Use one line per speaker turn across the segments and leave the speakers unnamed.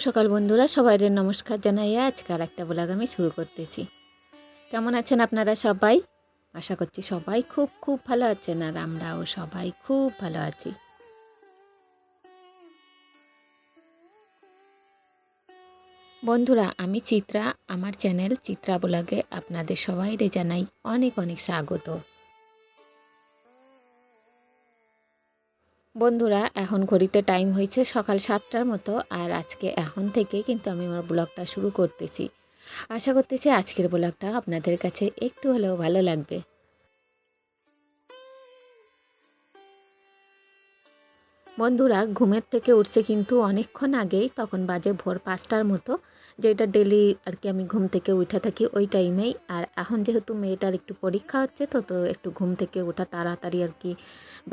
সকাল বন্ধুরা সবাইদের নমস্কার জানাইয়া আজকে আর একটা ব্লগ আমি শুরু করতেছি। কেমন আছেন আপনারা সবাই? আশা করছি সবাই খুব খুব ভালো আছেন আর আমরাও সবাই খুব ভালো আছি। বন্ধুরা, আমি চিত্রা, আমার চ্যানেল চিত্রা ব্লগে আপনাদের সবাইরে জানাই অনেক অনেক স্বাগত। বন্ধুরা, এখন ঘড়িতে টাইম হয়েছে সকাল সাতটার মতো, আর আজকে এখন থেকে কিন্তু আমি আমার ব্লগটা শুরু করতেছি। আশা করতেছি আজকের ব্লগটা আপনাদের কাছে একটু হলেও ভালো লাগবে। বন্ধুরা, ঘুমের থেকে উঠছে কিন্তু অনেকক্ষণ আগেই, তখন বাজে ভোর পাঁচটার মতো। যেটা ডেলি আর কি আমি ঘুম থেকে উঠে থাকি ওই টাইমেই আর এখন যেহেতু মেয়েটার একটু পরীক্ষা হচ্ছে, তো তো একটু ঘুম থেকে ওঠা তাড়াতাড়ি আর কি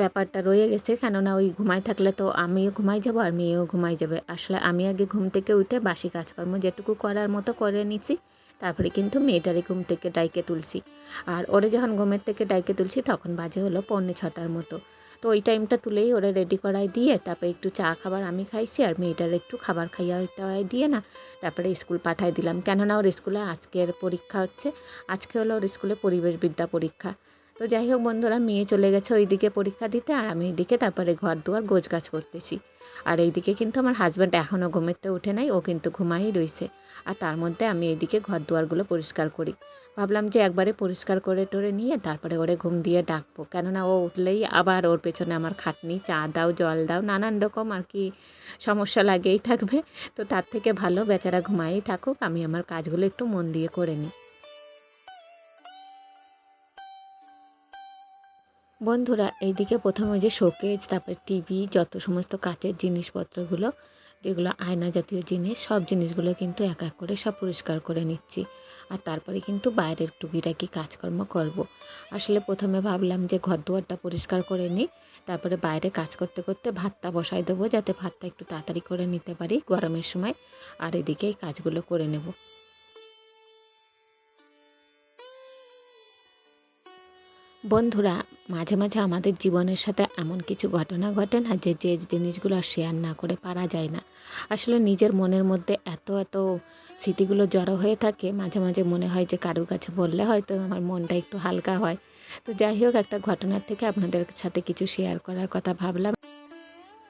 ব্যাপারটা রয়ে গেছে। কেননা ওই ঘুমাই থাকলে তো আমিও ঘুমাই যাব আর মেয়েও ঘুমাই যাবে। আসলে আমি আগে ঘুম থেকে উঠে বাসি কাজকর্ম যেটুকু করার মতো করে নিছি, তারপরে কিন্তু মেয়েটারে ঘুম থেকে ডাইকে তুলছি। আর ওরে যখন ঘুমের থেকে ডাইকে তুলছি, তখন বাজে হলো পৌনে ছটার মতো। তো ওই টাইমটা তুলেই ওরা রেডি করায় দিয়ে তারপরে একটু চা খাবার আমি খাইছি আর মেয়েটার একটু খাবার খাইয়া টাওয়াই দিয়ে না তারপরে স্কুল পাঠাই দিলাম। কেননা ওর স্কুলে আজকের পরীক্ষা হচ্ছে। আজকে হলো ওর স্কুলে পরিবেশ বিদ্যা পরীক্ষা। তো যাই হোক বন্ধুরা, মেয়ে চলে গেছে ওইদিকে পরীক্ষা দিতে আর আমি এদিকে তারপরে ঘর দুয়ার গোছ গাছ করতেছি। আর এইদিকে কিন্তু আমার হাজব্যান্ড এখনও ঘুমেতে উঠে নাই, ও কিন্তু ঘুমাই রয়েছে আর তার মধ্যে আমি এইদিকে ঘর দুয়ারগুলো পরিষ্কার করি। ভাবলাম যে একবারে পরিষ্কার করে টরে নিয়ে তারপরে ওরে ঘুম দিয়ে ডাকবো। কেননা ও উঠলেই আবার ওর পেছনে আমার খাটনি, চা দাও, জল দাও, নানান রকম আর কি সমস্যা লাগেই থাকবে। তো তার থেকে ভালো বেচারা ঘুমাই থাকুক, আমি আমার কাজগুলো একটু মন দিয়ে করে নিই। বন্ধুরা, এইদিকে প্রথমে যে শোকেজ তারপর টিভি যত সমস্ত কাচের জিনিসপত্রগুলো, যেগুলো আয়না জাতীয় জিনিস, সব জিনিসগুলো কিন্তু এক এক করে সব পরিষ্কার করে নিচ্ছি আর তারপরে কিন্তু বাইরের টুকিটাকি কাজকর্ম করব। আসলে প্রথমে ভাবলাম যে ঘর দুয়ারটা পরিষ্কার করে নিই, তারপরে বাইরে কাজ করতে করতে ভাতটা বসাই দেবো, যাতে ভাতটা একটু তাড়াতাড়ি করে নিতে পারি গরমের সময়, আর এদিকে এই কাজগুলো করে নেব বন্ধুরা, মাঝে মাঝে আমাদের জীবনের সাথে এমন কিছু ঘটনা ঘটে না যে যে জিনিসগুলো শেয়ার না করে পারা যায় না। আসলে নিজের মনের মধ্যে এত এত স্মৃতিগুলো জড়ো হয়ে থাকে, মাঝে মাঝে মনে হয় যে কারোর কাছে বললে হয়তো আমার মনটা একটু হালকা হয়। তো যাই হোক, একটা ঘটনার থেকে আপনাদের সাথে কিছু শেয়ার করার কথা ভাবলাম।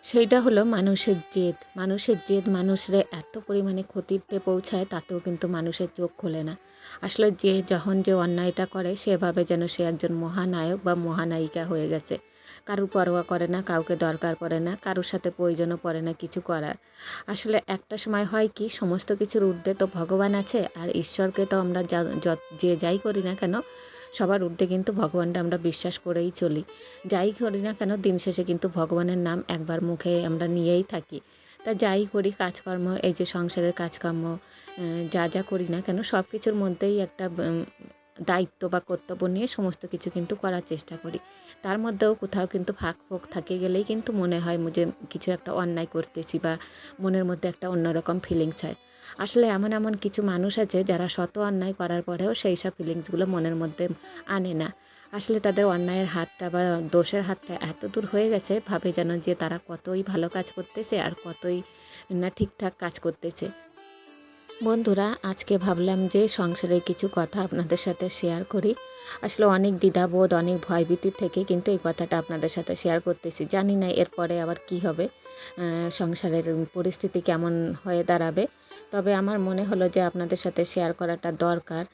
সেইটা হলো মানুষের জেদ। মানুষের জেদ মানুষরে এত পরিমাণে ক্ষতিতে পৌঁছায়, তাতেও কিন্তু মানুষের চোখ খোলে না। আসলে যে যখন যে অন্যায়টা করে, সেভাবে যেন সে একজন মহানায়ক বা মহানায়িকা হয়ে গেছে। কারুর পরোয়া করে না, কাউকে দরকার পড়ে না, কারোর সাথে প্রয়োজনও পড়ে না কিছু করার। আসলে একটা সময় হয় কি, সমস্ত কিছুর ঊর্ধ্বে তো ভগবান আছে, আর ঈশ্বরকে তো আমরা যে যাই করি না কেন সবার ঊর্ধ্বে কিন্তু ভগবানটা আমরা বিশ্বাস করেই চলি। যাই করি না কেন, দিন শেষে কিন্তু ভগবানের নাম একবার মুখে আমরা নিয়েই থাকি। তা যাই করি, কাজকর্ম, এই যে সংসারের কাজকর্ম যা যা করি না কেন সব কিছুর মধ্যেই একটা দায়িত্ব বা কর্তব্য নিয়ে সমস্ত কিছু কিন্তু করার চেষ্টা করি। তার মধ্যেও কোথাও কিন্তু ফাঁক ফোক থাকে গেলেই কিন্তু মনে হয় যে কিছু একটা অন্যায় করতেছি বা মনের মধ্যে একটা অন্যরকম ফিলিংস হয়। আসলে এমন এমন কিছু মানুষ আছে যারা শত অন্যায় করার পরেও সেই সব ফিলিংসগুলো মনের মধ্যে আনে না। আসলে তাদের অন্যায়ের হাতটা বা দোষের হাতটা এত দূর হয়ে গেছে, ভাবে যেন যে তারা কতই ভালো কাজ করতেছে আর কতই না ঠিকঠাক কাজ করতেছে। বন্ধুরা, আজকে ভাবলাম যে সংসারের কিছু কথা আপনাদের সাথে শেয়ার করি। আসলে অনেক দ্বিধাবোধ, অনেক ভয়ভীতির থেকে কিন্তু এই কথাটা আপনাদের সাথে শেয়ার করতেছি। জানি না এরপরে আবার কি হবে। সংসারের পরিস্থিতি কেমন হয়ে দাঁড়াবে। তবে আমার মনে হলো যে আপনাদের সাথে শেয়ার করাটা দরকার।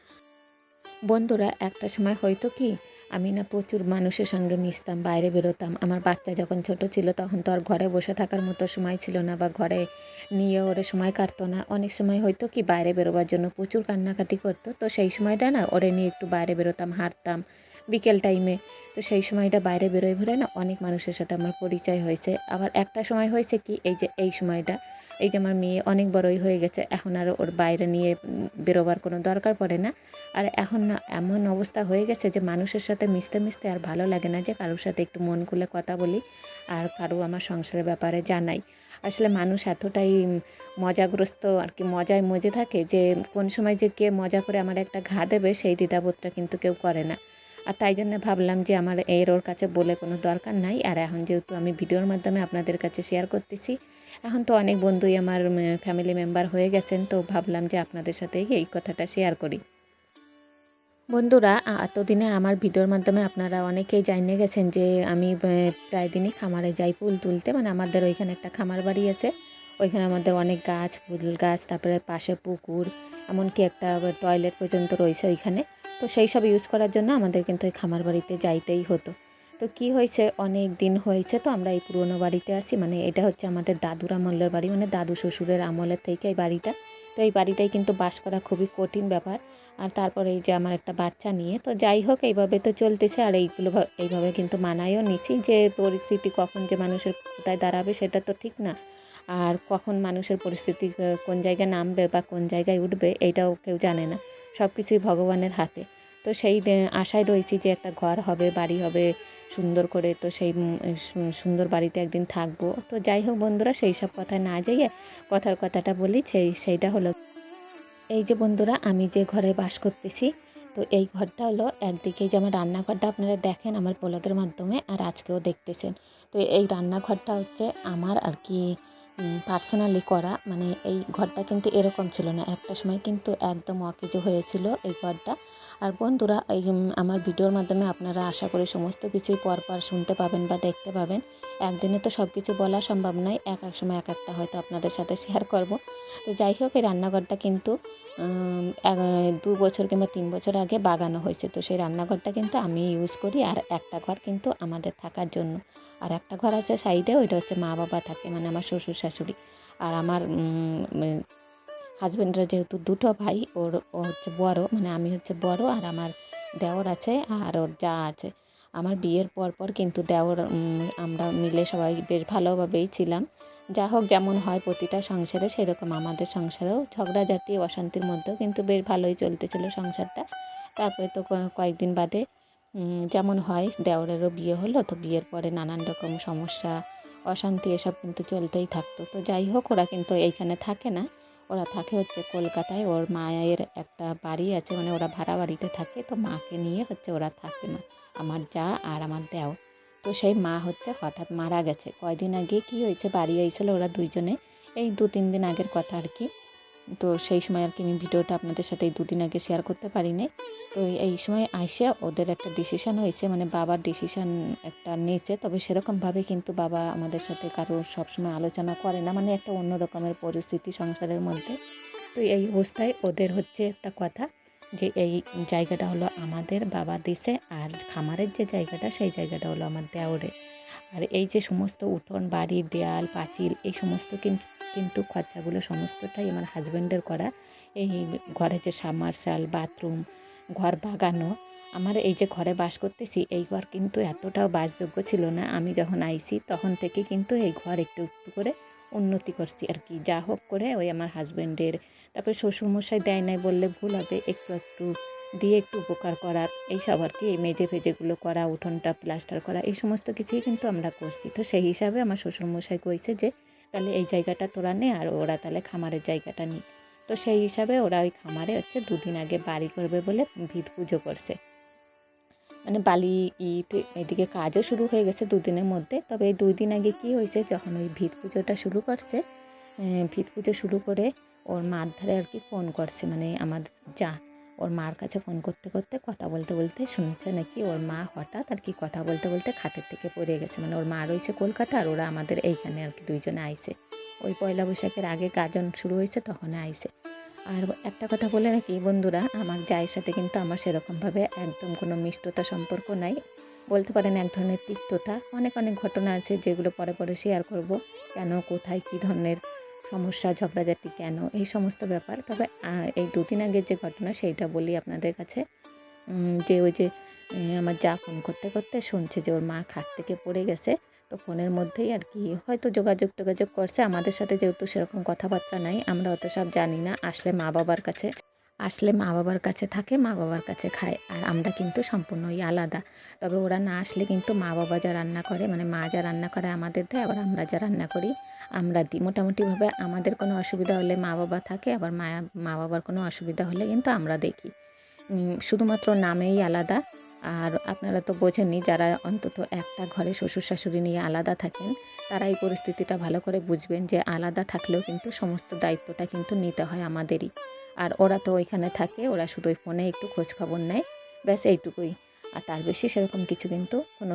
বন্ধুরা, একটা সময় হয়তো কি আমি না প্রচুর মানুষের সঙ্গে মিশতাম, বাইরে বেরোতাম। আমার বাচ্চা যখন ছোট ছিল তখন তো আর ঘরে বসে থাকার মতো সময় ছিল না বা ঘরে নিয়ে ওরে সময় কাটতো না। অনেক সময় হয়তো কি বাইরে বেরোবার জন্য প্রচুর কান্নাকাটি করতো। তো সেই সময়টা না ওরে নিয়ে একটু বাইরে বেরোতাম, হাঁটতাম। বিকেল টাইমে তো সেই সময়টা বাইরে বেরোয় বলে না, অনেক মানুষের সাথে আমার পরিচয় হয়েছে। আবার একটা সময় হয়েছে কি, এই যে, এই সময়টা, এই যে আমার মেয়ে অনেক বড়ই হয়ে গেছে, এখন আর ওর বাইরে নিয়ে বেরোবার কোনো দরকার পড়ে না। আর এখন না এমন অবস্থা হয়ে গেছে যে মানুষের সাথে মিশতে মিশতে আর ভালো লাগে না যে কারোর সাথে একটু মন খুলে কথা বলি আর কারও আমার সংসারের ব্যাপারে জানাই। আসলে মানুষ এতটাই মজাগ্রস্ত আর কি মজায় মজে থাকে যে কোন সময় যে কে মজা করে আমার একটা ঘা দেবে সেই দ্বিধাবোধটা কিন্তু কেউ করে না। আর তাই জন্য ভাবলাম যে আমার এর ওর কাছে বলে কোনো দরকার নাই। আর এখন যেহেতু আমি ভিডিওর মাধ্যমে আপনাদের কাছে শেয়ার করতেছি, এখন তো অনেক বন্ধুই আমার ফ্যামিলি মেম্বার হয়ে গেছেন, তো ভাবলাম যে আপনাদের সাথে এই কথাটা শেয়ার করি। বন্ধুরা এতদিনে আমার ভিডিওর মাধ্যমে আপনারা অনেকেই জানিয়ে গেছেন যে আমি প্রায় দিনই খামারে যাই ফুল তুলতে। মানে আমাদের ওইখানে একটা খামার বাড়ি আছে। ওইখানে আমাদের অনেক গাছ, ফুল গাছ, তারপরে পাশে পুকুর এমনকি একটা টয়লেট পর্যন্ত রয়েছে ওইখানে। তো সেই সব ইউজ করার জন্য আমাদের কিন্তু ওই খামার বাড়িতে যাইতেই হতো। তো কি হয়েছে? অনেক দিন হয়েছে তো আমরা এই পুরনো বাড়িতে আছি। মানে এটা হচ্ছে আমাদের দাদুর আমলের বাড়ি। মানে দাদু শ্বশুরের আমলের থেকে এই বাড়িটা। তো এই বাড়িটাই কিন্তু বাস করা খুবই কঠিন ব্যাপার। আর তারপরে এই যে আমার একটা বাচ্চা নিয়ে। তো যাই হোক, এইভাবে তো চলতেছে। আর এইগুলো এইভাবে কিন্তু মানায়ও নিছি যে পরিস্থিতি কখন যে মানুষের কোথায় দাঁড়াবে সেটা তো ঠিক না। আর কখন মানুষের পরিস্থিতি কোন জায়গায় নামবে বা কোন জায়গায় উঠবে এইটাও কেউ জানে না। সব কিছুই ভগবানের হাতে। তো সেই আশায় রয়েছি যে একটা ঘর হবে, বাড়ি হবে সুন্দর করে। তো সেই সুন্দর বাড়িতে একদিন থাকব। তো যাই হোক বন্ধুরা, সেই সব কথায় না যাইয়ে কথার কথাটা বলি, সেই, সেইটা হলো এই যে বন্ধুরা, আমি যে ঘরে বাস করতেছি, তো এই ঘরটা হলো একদিকে যে আমার রান্নাঘরটা আপনারা দেখেন আমার ব্লগের মাধ্যমে আর আজকেও দেখতেছেন। তো এই রান্নাঘরটা হচ্ছে আমার আর কি পার্সোনালি করা মানে এই ঘরটা কিন্তু এরকম ছিল না। একটা সময় কিন্তু একদম অকেজো হয়েছিল এই ঘরটা। আর বন্ধুরা, এই আমার ভিডিওর মাধ্যমে আপনারা আশা করি সমস্ত কিছুই পরপর শুনতে পাবেন বা দেখতে পাবেন। একদিনে তো সব কিছু বলা সম্ভব নয়, এক এক সময় এক একটা হয়তো আপনাদের সাথে শেয়ার করব। তো যাই হোক, এই রান্নাঘরটা কিন্তু দু বছর কিংবা তিন বছর আগে বাগানো হয়েছে। তো সেই রান্নাঘরটা কিন্তু আমি ইউজ করি, আর একটা ঘর কিন্তু আমাদের থাকার জন্য। আর একটা ঘর আছে সাইডে, ওইটা হচ্ছে মা বাবা থাকে মানে আমার শ্বশুর শাশুড়ি আর আমার হাজব্যান্ডরা যেহেতু দুটো ভাই, ওর, ও হচ্ছে বড় মানে আমি হচ্ছে বড় আর আমার দেওর আছে আর ওর যা আছে। আমার বিয়ের পর পর কিন্তু দেওর আমরা মিলে সবাই বেশ ভালোভাবেই ছিলাম। যা হোক যেমন হয় প্রতিটা সংসারে সেরকম আমাদের সংসারেও ঝগড়াঝাটি, অশান্তির মধ্যেও কিন্তু বেশ ভালোই চলতেছিল সংসারটা। তারপরে তো কয়েকদিন বাদে যেমন হয় দেওরেরও বিয়ে হলো, তো বিয়ের পরে নানান রকম সমস্যা, অশান্তি এসব কিন্তু চলতেই থাকতো। তো যাই হোক, ওরা কিন্তু এইখানে থাকে না। ওরা থাকে হচ্ছে কলকাতায়, ওর মায়ের একটা বাড়ি আছে মানে ওরা ভাড়া বাড়িতে থাকে, তো মাকে নিয়ে হচ্ছে ওরা থাকে না আমার যা আর আমার দেও। তো সেই মা হচ্ছে হঠাৎ মারা গেছে। কয়দিন আগে কি হয়েছে, বাড়ি আইছিল ওরা দুইজনে, এই দু তিন দিন আগের কথা আর কি। তো সেই সময় আর কি আমি ভিডিওটা আপনাদের সাথে এই দুদিন আগে শেয়ার করতে পারিনি। তো এই সময় আইসে ওদের একটা ডিসিশন হয়েছে মানে বাবার ডিসিশন একটা নিয়েছে। তবে সেরকমভাবে কিন্তু বাবা আমাদের সাথে কারও সবসময় আলোচনা করে না মানে একটা অন্য রকমের পরিস্থিতি সংসারের মধ্যে। তো এই অবস্থায় ওদের হচ্ছে একটা কথা যে এই জায়গাটা হলো আমাদের বাবা দিছে, আর খামারের যে জায়গাটা সেই জায়গাটা হলো আমার দেওরের আর এই যে সমস্ত উঠোন, বাড়ি, দেয়াল, পাঁচিল, এই সমস্ত কিন্তু কিন্তু খরচাগুলো সমস্তটাই আমার হাজব্যান্ডের করা। এই ঘরে যে সাবমার্শাল বাথরুম ঘর বাগানো আমার এই যে ঘরে বাস করতেছি, এই ঘর কিন্তু এতটাও বাসযোগ্য ছিল না। আমি যখন আইছি, তখন থেকে কিন্তু এই ঘর একটু একটু করে উন্নতি করছি আর কি। যা হোক করে ওই আমার হাজব্যান্ডের তারপরে শ্বশুরমশাই দেয় নাই বললে ভুল হবে, একটু একটু দিয়ে একটু উপকার করার এইসব আর কি। এই মেজে ফেজেগুলো করা, উঠোনটা প্লাস্টার করা, এই সমস্ত কিছুই কিন্তু আমরা করছি। তো সেই হিসাবে আমার শ্বশুরমশাই কইছে যে তাহলে এই জায়গাটা তোরা নে আর ওরা তাহলে খামারের জায়গাটা নিক। তো সেই হিসাবে ওরা ওই খামারে হচ্ছে দুদিন আগে বাড়ি করবে বলে ভিত পুজো করছে। মানে বালি ইট এদিকে কাজও শুরু হয়ে গেছে দুদিনের মধ্যে। তবে এই দুই দিন আগে কি হয়েছে, যখন ওই ভিত পুজোটা শুরু করছে ভিত পুজো শুরু করে ওর মার ধারে আর কি ফোন করছে মানে আমার যা ওর মার কাছে ফোন করতে করতে, কথা বলতে বলতে শুনছে নাকি ওর মা হঠাৎ আর কি কথা বলতে বলতে খাটের থেকে পড়ে গেছে। মানে ওর মা রয়েছে কলকাতা আর ওরা আমাদের এইখানে আর কি দুইজনে আইছে ওই পয়লা বৈশাখের আগে গাজন শুরু হয়েছে তখন আইছে আর একটা কথা বলে নাকি বন্ধুরা, আমার জায়ের সাথে কিন্তু আমার সেরকমভাবে একদম কোনো মিষ্টতা সম্পর্ক নাই। বলতে পারেন এক ধরনের তিক্ততা। অনেক অনেক ঘটনা আছে যেগুলো পরে পরে শেয়ার করব। কেন, কোথায়, কী ধরনের সমস্যা, ঝগড়াঝাটি কেন? এই সমস্ত ব্যাপার। তবে এই দুদিন আগের যে ঘটনা সেইটা বলি আপনাদের কাছে। যে ওই যে আমার যা ফোন করতে করতে শুনছে যে ওর মা খাট থেকে পড়ে গেছে, তো ফোনের মধ্যেই আর কি হয়তো যোগাযোগ টোগাযোগ করছে। আমাদের সাথে যেহেতু সেরকম কথাবার্তা নাই, আমরা অত সব জানি না। আসলে মা বাবার কাছে আসলে মা বাবার কাছে থাকে মা বাবার কাছে খায় আর আমরা কিন্তু সম্পূর্ণই আলাদা। তবে ওরা না আসলে কিন্তু মা বাবা যা রান্না করে মানে মা যা রান্না করে আমাদের দেয়, আবার আমরা যা রান্না করি আমরা দিই। মোটামুটিভাবে আমাদের কোনো অসুবিধা হলে মা বাবা থাকে, আবার মা মা বাবার কোনো অসুবিধা হলে কিন্তু আমরা দেখি। শুধুমাত্র নামেই আলাদা। আর আপনারা তো বোঝেনই যারা অন্তত একটা ঘরে শ্বশুর শাশুড়ি নিয়ে আলাদা থাকেন, তারা এই পরিস্থিতিটা ভালো করে বুঝবেন যে আলাদা থাকলেও কিন্তু সমস্ত দায়িত্বটা কিন্তু নিতে হয় আমাদেরই। আর ওরা তো ওইখানে থাকে, ওরা শুধু ওই ফোনে একটু খোঁজ খবর নেয়। ব্যাস এইটুকুই। আর তার বেশি সেরকম কিছু কিন্তু কোনো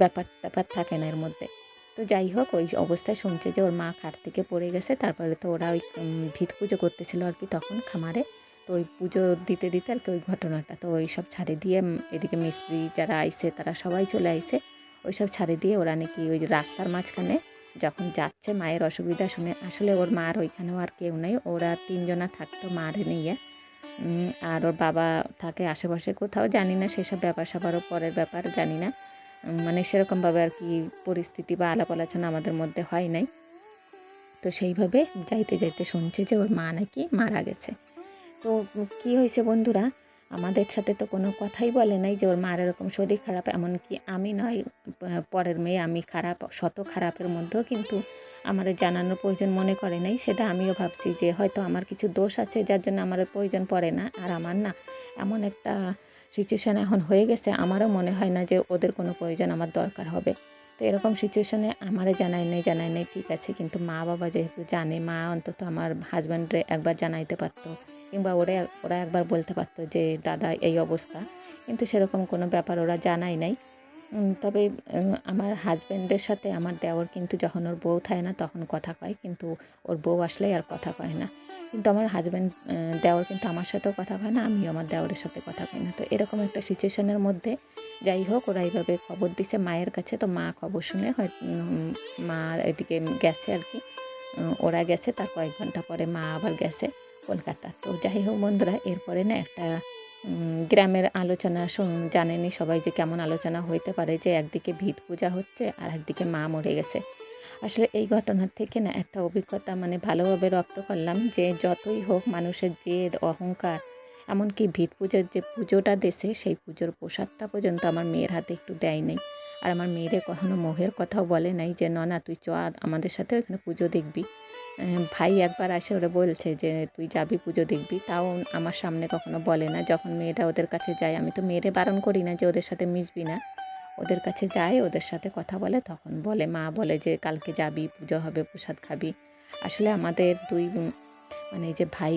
ব্যাপার ট্যাপার থাকে না এর মধ্যে। তো যাই হোক, ওই অবস্থায় শুনছে যে ওর মা খাট থেকে পড়ে গেছে, তারপরে তো ওরা ওই ভিত পুজো করতেছিল আর কি তখন খামারে। তো ওই পুজো দিতে দিতে আর কি ওই ঘটনাটা, তো ওই সব ছাড়ে দিয়ে এদিকে মিস্ত্রি যারা আইসে তারা সবাই চলে আইসে। ওই সব ছাড়ে দিয়ে ওরা নাকি ওই রাস্তার মাঝখানে যখন যাচ্ছে মায়ের অসুবিধা শুনে, আসলে ওর মার ওইখানেও আর কেউ নেই। ওরা তিনজনা থাকতো মারে নিয়ে। আর ওর বাবা থাকে আশেপাশে কোথাও, জানি না সেসব ব্যাপার স্যাপারও পরের ব্যাপার, জানি না। মানে সেরকমভাবে আর কি পরিস্থিতি বা আলাপ আলোচনা আমাদের মধ্যে হয় নাই। তো সেইভাবে যাইতে যাইতে শুনছে যে ওর মা নাকি মারা গেছে। তো কি হয়েছে বন্ধুরা? আমাদের সাথে তো কোনো কথাই বলে নাই যে ওর মার এরকম শরীর খারাপ, এমনকি আমি নয় পরের মেয়ে আমি খারাপ, শত খারাপের মধ্যেও কিন্তু আমার জানানোর প্রয়োজন মনে করে নাই। সেটা আমিও ভাবছি যে হয়তো আমার কিছু দোষ আছে, যার জন্য আমার প্রয়োজন পড়ে না। আর আমার না এমন একটা সিচুয়েশান এখন হয়ে গেছে, আমারও মনে হয় না যে ওদের কোনো প্রয়োজন আমার দরকার হবে। তো এরকম সিচুয়েশানে আমারে জানাই নেই জানাই নেই, ঠিক আছে। কিন্তু মা বাবা যেহেতু জানে, মা অন্তত আমার হাজব্যান্ডরে একবার জানাইতে পারতো। কিংবা ওরা ওরা একবার বলতে পারতো যে, দাদা, এই অবস্থা। কিন্তু সেরকম কোনো ব্যাপার ওরা জানাই নাই। তবে আমার হাজব্যান্ডের সাথে আমার দেওর কিন্তু যখন ওর বউ থাকে না, তখন কথা কয়। কিন্তু ওর বউ আসলেই আর কথা কয় না। কিন্তু আমার হাজব্যান্ড দেওর কিন্তু আমার সাথেও কথা কয় না, আমিও আমার দেওরের সাথে কথা কই না। তো এরকম একটা সিচুয়েশনের মধ্যে যাই হোক, ওরা এইভাবে খবর দিছে মায়ের কাছে। তো মা খবর শুনে হয় মা এদিকে গেছে আর কি। ওরা গেছে, তার কয়েক ঘণ্টা পরে মা আবার গেছে। কলকাতা। তো যাই হোক বন্ধুরা, এরপরে না একটা গ্রামের আলোচনা জানেনি সবাই যে কেমন আলোচনা হইতে পারে যে একদিকে ভিত পূজা হচ্ছে আর একদিকে মা মরে গেছে। আসলে এই ঘটনার থেকে না একটা অভিজ্ঞতা মানে ভালোভাবে রপ্ত করলাম যে যতই হোক মানুষের জেদ, অহংকার, এমনকি ভিত পুজোর যে পুজোটা দেশে সেই পুজোর প্রসাদটা পর্যন্ত আমার মেয়ের হাতে একটু দেয় নেই আর আমার মেয়েরে কখনো মোহের কথাও বলে নাই যে, না তুই চ আমাদের সাথে ওখানে পুজো দেখবি। ভাই একবার আসে, ওরা বলছে যে, তুই যাবি পুজো দেখবি। তাও আমার সামনে কখনো বলে না। যখন মেয়েটা ওদের কাছে যায়, আমি তো মেয়েরে বারণ করি না যে, ওদের সাথে মিশবি না। ওদের কাছে যায়, ওদের সাথে কথা বলে, তখন বলে, মা বলে যে, কালকে যাবি, পুজো হবে, প্রসাদ খাবি। আসলে আমাদের দুই মানে যে ভাই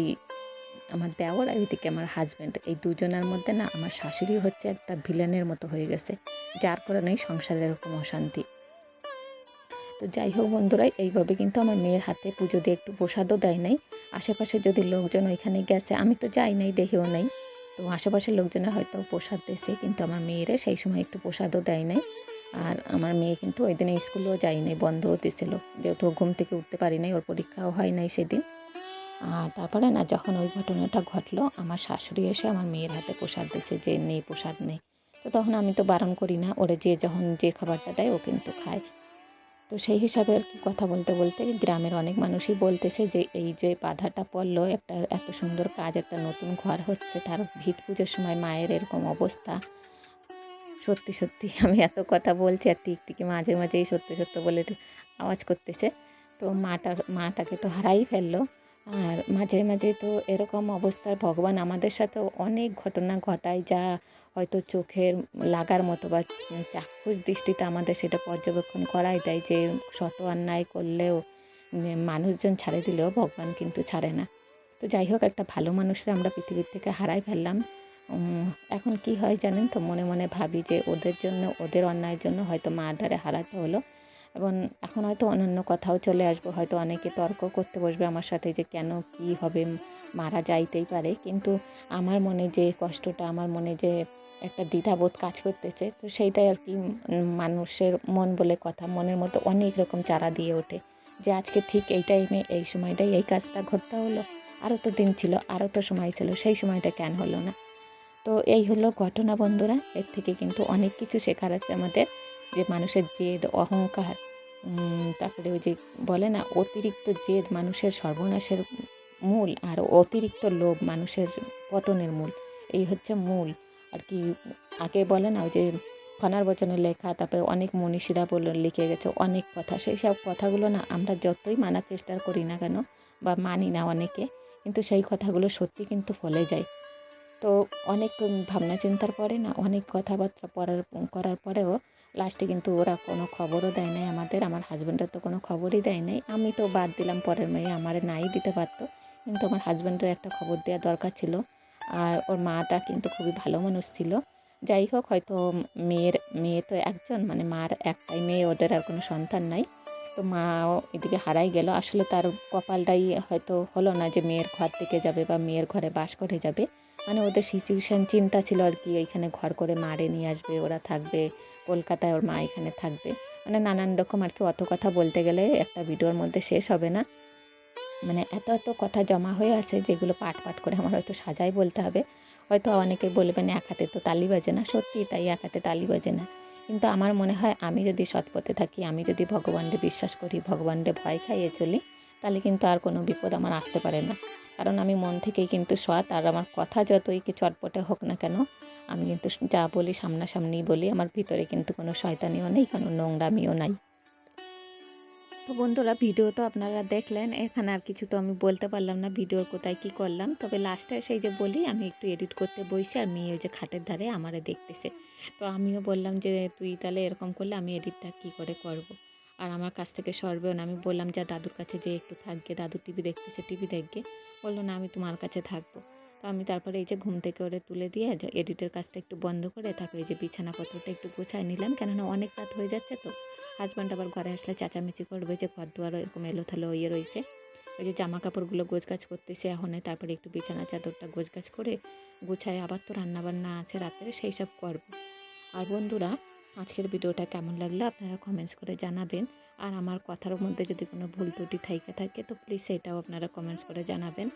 আমার দেওর আর এদিকে আমার হাজব্যান্ড এই দুজনের মধ্যে না আমার শাশুড়ি হচ্ছে একটা ভিলেনের মতো হয়ে গেছে, যার কারণেই সংসারের এরকম অশান্তি। তো যাই হোক বন্ধুরা, এইভাবে কিন্তু আমার মেয়ের হাতে পুজো দিয়ে একটু প্রসাদও দেয় নাই। আশেপাশে যদি লোকজন ওইখানে গেছে, আমি তো যাই নাই দেখেও নাই। তো আশেপাশের লোকজনের হয়তো প্রসাদ দিয়েছে, কিন্তু আমার মেয়েরে সেই সময় একটু প্রসাদও দেয় নাই। আর আমার মেয়ে কিন্তু ওই দিনে স্কুলেও যায় নাই বন্ধও দিয়েছিল যেহেতু ঘুম থেকে উঠতে পারি নাই, ওর পরীক্ষাও হয় নাই সেদিন। আর তারপরে না যখন ওই ঘটনাটা ঘটলো, আমার শাশুড়ি এসে আমার মেয়ের হাতে প্রসাদ দিয়েছে যে নেই প্রসাদ নেই তো তখন আমি তো বারণ করি না, ওরা যে যখন যে খাবারটা দেয় ও কিন্তু খায়। তো সেই হিসাবে আর কি কথা বলতে বলতে গ্রামের অনেক মানুষই বলতেছে যে, এই যে বাধাটা পড়ল, একটা এত সুন্দর কাজ, একটা নতুন ঘর হচ্ছে, তার ভিত পুজোর সময় মায়ের এরকম অবস্থা। সত্যি সত্যি আমি এত কথা বলছি আর টিকটিকি মাঝে, মাঝেই সত্যি, সত্য বলে আওয়াজ করতেছে। তো মাটার, মাটাকে তো হারাই ফেলল। আর মাঝে মাঝে তো এরকম অবস্থায় ভগবান আমাদের সাথেও অনেক ঘটনা ঘটায় যা হয়তো চোখের লাগার মতো বা চাক্ষুষ দৃষ্টিতে আমাদের সেটা পর্যবেক্ষণ করাই দেয় যে শত অন্যায় করলেও মানুষজন ছাড়ে দিলেও ভগবান কিন্তু ছাড়ে না। তো যাই হোক, একটা ভালো মানুষরা আমরা পৃথিবীর থেকে হারাই ফেললাম। এখন কি হয় জানেন তো? মনে মনে ভাবি যে ওদের জন্য, ওদের অন্যায়ের জন্য হয়তো মা দ্বারে হারাতে হলো। এবং এখন হয়তো অন্যান্য কথাও চলে আসব, হয়তো অনেকে তর্ক করতে বসবে আমার সাথে যে কেন কি হবে, মারা যাইতেই পারে। কিন্তু আমার মনে যে কষ্টটা, আমার মনে যে একটা দ্বিধাবোধ কাজ করতেছে, তো সেইটাই আর কি মানুষের মন বলে কথা, মনের মতো অনেক রকম চারা দিয়ে ওঠে। যে আজকে ঠিক এই টাইমে এই সময়টাই এই কাজটা ঘটতে হলো আরও তো দিন ছিল আরও তো সময় ছিল, সেই সময়টা কেন হলো না? তো এই হলো ঘটনা বন্ধুরা, এর থেকে কিন্তু অনেক কিছু শেখার আছে আমাদের। যে মানুষের জেদ, অহংকার তারপরে ওই যে বলে না, অতিরিক্ত জেদ মানুষের সর্বনাশের মূল আর অতিরিক্ত লোভ মানুষের পতনের মূল। এই হচ্ছে মূল। আর কি আগে বলে না, ওই যে ফনার বচনে লেখা, তারপরে অনেক মনীষীরা বলে, লিখে গেছে অনেক কথা। সেই সব কথাগুলো না আমরা যতই মানার চেষ্টা করি না কেন বা মানি না অনেকে, কিন্তু সেই কথাগুলো সত্যি কিন্তু ফলে যায়। তো অনেক ভাবনা চিন্তার পরে না, অনেক কথাবার্তা পড়ার, করার পরেও লাস্টে কিন্তু ওরা কোনো খবরও দেয় নাই আমাদের, আমার হাজব্যান্ডের তো কোনো খবরই দেয় নাই। আমি তো বাদ দিলাম, পরের মেয়ে আমার নাই দিতে পারতো। কিন্তু আমার হাজব্যান্ডের একটা খবর দেওয়া দরকার ছিল। আর ওর মাটা কিন্তু খুবই ভালো মানুষ ছিল। যাই হোক, হয়তো মেয়ের, মেয়ে তো একজন মানে মার একটাই মেয়ে, ওদের আর কোনো সন্তান নাই। তো মাও এদিকে হারাই গেল। আসলে তার কপালটাই হয়তো হলো না যে মেয়ের ঘর থেকে যাবে বা মেয়ের ঘরে বাস করে যাবে। মানে ওদের সিচুয়েশান চিন্তা ছিল আর কি ওইখানে ঘর করে মারে নিয়ে আসবে, ওরা থাকবে। কলকাতায় ওর মা এখানে থাকবে। মানে নানান রকম আর কি অত কথা বলতে গেলে একটা ভিডিওর মধ্যে শেষ হবে না। মানে এত এত কথা জমা হয়ে আছে যেগুলো পাট পাট করে আমার হয়তো সাজাই বলতে হবে। হয়তো অনেকে বলবেন এক হাতে তো তালি বাজে না। সত্যি তাই, এক হাতে তালি বাজে না। কিন্তু আমার মনে হয় আমি যদি সৎ পথে থাকি, আমি যদি ভগবানকে বিশ্বাস করি, ভগবানকে ভয় খাইয়ে চলি, তাহলে কিন্তু আর কোনো বিপদ আমার আসতে পারে না। কারণ আমি মন থেকেই কিন্তু সৎ আর আমার কথা যতই কি চটপটে হোক না কেন আমি কিন্তু যা বলি সামনাসামনি বলি, আমার ভিতরে কিন্তু কোনো শয়তানিও নেই, কোনো নোংরামিও নাই। তো বন্ধুরা, ভিডিও তো আপনারা দেখলেন, এখানে আর কিছু তো আমি বলতে পারলাম না ভিডিওর কোথায় কি করলাম। তবে লাস্টে সেই যে বলি, আমি একটু এডিট করতে বসি আর মেয়ে ওই যে খাটের ধারে আমারে দেখতেছে। তো আমিও বললাম যে, তুই তাহলে এরকম করলে আমি এডিটটা কি করে করব। আর আমার কাছ থেকে সরবেও না, আমি বললাম, যা দাদুর কাছে যে একটু থাকবে দাদু টিভি দেখতেছে, টিভি দেখবে বলল, না, আমি তোমার কাছে থাকব। তো আমি তারপরে এই যে ঘুম থেকে ওরে তুলে দিয়ে এডিটের কাজটা একটু বন্ধ করে তারপরে এই যে বিছানাপত্রটা একটু গোছায় নিলাম। কেননা অনেক রাত হয়ে যাচ্ছে তো। হাজব্যান্ড আবার ঘরে আসলে চেঁচামেচি করবে যে ঘর দুয়ার এরকম এলোথালো ইয়ে রয়েছে। ওই যে জামা কাপড়গুলো গোছগাছ করতেছে এখন তারপরে একটু বিছানা চাদরটা গোছগাছ করে গুছায় আবার তো রান্নাবান্না আছে রাত্রে সেই সব করব। আর বন্ধুরা, আজকের ভিডিওটা কেমন লাগল আপনারা কমেন্টস করে জানাবেন। আর আমার কথার মধ্যে যদি কোনো ভুল ত্রুটি থাইকে থাকে তো প্লিজ সেটাও আপনারা কমেন্টস করে জানাবেন।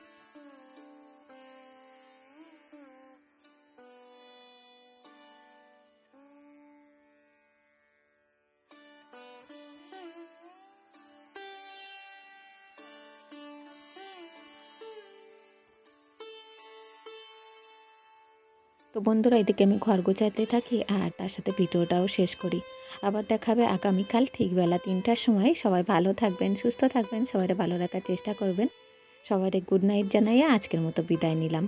বন্ধুরা, এদিকে আমি ঘর গোছাতে থাকি আর তার সাথে ভিডিওটাও শেষ করি। আবার দেখাবে আগামীকাল ঠিক বেলা তিনটার সময়। সবাই ভালো থাকবেন, সুস্থ থাকবেন সবাই ভালো রাখার চেষ্টা করবেন। সবাই গুড নাইট জানাইয়া আজকের মতো বিদায় নিলাম।